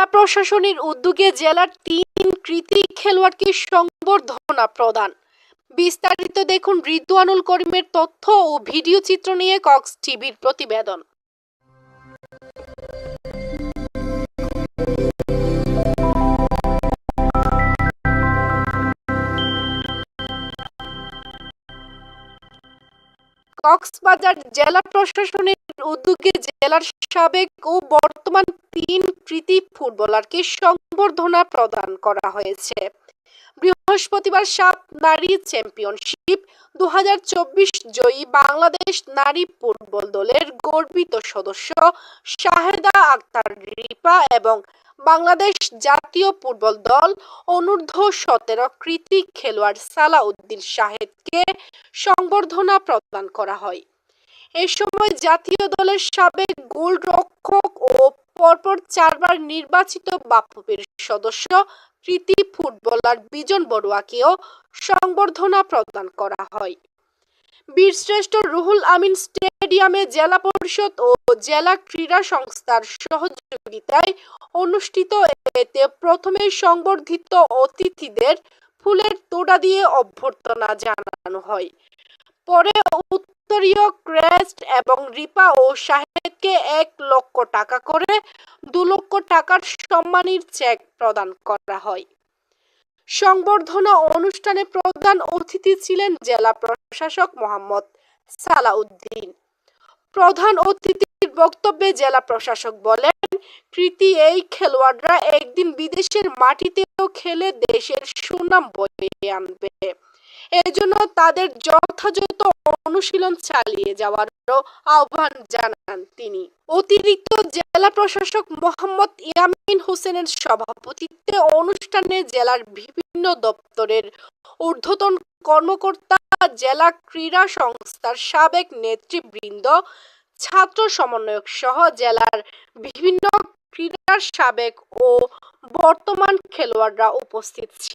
জেলা প্রশাসনের উদ্যোগে জেলার তিন কৃতি খেলোয়াড়কে সংবর্ধনা প্রদান। বিস্তারিত দেখুন রিদওয়ানুল করিমের তথ্য ও ভিডিও চিত্র নিয়ে কক্স টিভির প্রতিবেদন। কক্সবাজার জেলা প্রশাসনের উদ্যোগে জেলার সাবেক ও বর্তমান তিন কৃতি ফুটবলারকে সংবর্ধনা প্রদান করা হয়েছে। বৃহস্পতিবার সাত নারী চ্যাম্পিয়নশিপ দু হাজার চব্বিশ জয়ী বাংলাদেশ নারী ফুটবল দলের গর্বিত সদস্য শাহেদা আক্তার রিপা এবং বাংলাদেশ জাতীয় ফুটবল দল অনূর্ধ্ব সতেরো কৃতি খেলোয়াড় সালাউদ্দিন শাহেদকে সংবর্ধনা প্রদান করা হয়। এ সময় জাতীয় দলের সাবেক গোলরক্ষক ও পরপর চারবার নির্বাচিত বাফুফের সদস্য কৃতি ফুটবলার বিজন বড়ুয়াকেও সংবর্ধনা প্রদান করা হয়। বীরশ্রেষ্ঠ রুহুল আমিন স্টেডিয়ামে জেলা পরিষদ ও জেলা ক্রীড়া সংস্থার সহযোগিতায় অনুষ্ঠিত এতে প্রথমে সংবর্ধিত অতিথিদের ফুলের তোড়া দিয়ে অভ্যর্থনা জানানো হয়। পরে উত্তরীয় ক্রেস্ট এবং রিপা ও শাহেদকে এক লক্ষ টাকা করে দু লক্ষ টাকার সম্মানীর চেক প্রদান করা হয়। সংবর্ধনা অনুষ্ঠানে প্রধান অতিথি ছিলেন জেলা প্রশাসক মোহাম্মদ সালাউদ্দিন। প্রধান অতিথির বক্তব্যে জেলা প্রশাসক বলেন, কৃতি এই খেলোয়াড়রা একদিন বিদেশের মাটিতেও খেলে দেশের সুনাম বয়ে আনবে। এজন্য তাদের যথাযথ অনুশীলন চালিয়ে যাওয়ারও আহ্বান জানান তিনি। অতিরিক্ত জেলা প্রশাসক মোহাম্মদ ইয়ামিন হোসেনের সভাপতিত্বে অনুষ্ঠানে জেলার বিভিন্ন দপ্তরের ঊর্ধ্বতন কর্মকর্তা, জেলা ক্রীড়া সংস্থার সাবেক নেতৃবৃন্দ, ছাত্র সমন্বয়ক সহ জেলার বিভিন্ন ক্রীড়ার সাবেক ও বর্তমান খেলোয়াড়রা উপস্থিত